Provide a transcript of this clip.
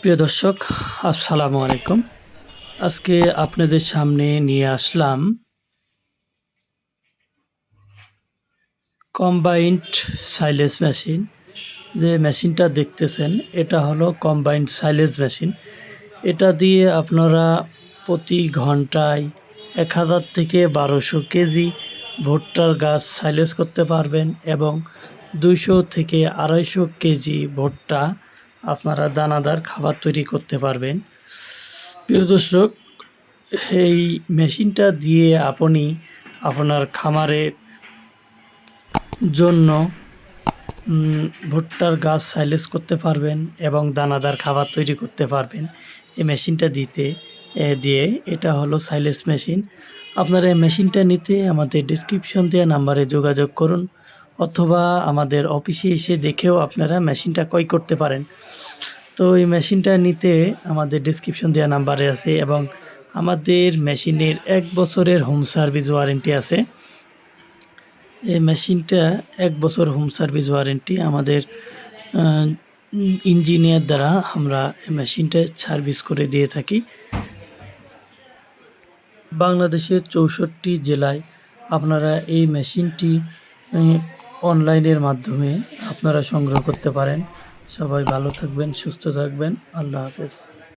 প্রিয় দর্শক, আসসালামু আলাইকুম। আজকে আপনাদের সামনে নিয়ে আসলাম কম্বাইন্ড সাইলেজ মেশিন যে মেশিনটা দেখতেছেন, এটা হলো কম্বাইন্ড সাইলেজ মেশিন এটা দিয়ে আপনারা প্রতি ঘন্টায় এক হাজার থেকে বারোশো কেজি ভুট্টার গাছ সাইলেজ করতে পারবেন এবং দুইশো থেকে আড়াইশো কেজি ভুট্টা আপনারা দানাদার খাবার তৈরি করতে পারবেন। প্রিয় দর্শক, এই মেশিনটা দিয়ে আপনি আপনার খামারের জন্য ভুট্টার গাছ সাইলেজ করতে পারবেন এবং দানাদার খাবার তৈরি করতে পারবেন। এই মেশিনটা দিতে দিয়ে এটা হলো সাইলেস মেশিন। আপনারা এই মেশিনটা নিতে আমাদের ডিসক্রিপশন দেওয়া নাম্বারে যোগাযোগ করুন। অথবা আমাদের অফিসে এসে দেখেও আপনারা মেশিনটা ক্রয় করতে পারেন। তো এই মেশিনটা নিতে আমাদের ডিসক্রিপশন দেওয়া নাম্বারে আছে এবং আমাদের মেশিনের এক বছরের হোম সার্ভিস ওয়ারেন্টি আছে। এই মেশিনটা এক বছর হোম সার্ভিস ওয়ারেন্টি আমাদের ইঞ্জিনিয়ার দ্বারা আমরা মেশিনটা সার্ভিস করে দিয়ে থাকি। বাংলাদেশের চৌষট্টি জেলায় আপনারা এই মেশিনটি অনলাইনের মাধ্যমে আপনারা সংগ্রহ করতে পারেন। সবাই ভালো থাকবেন সুস্থ থাকবেন। আল্লাহ হাফেজ।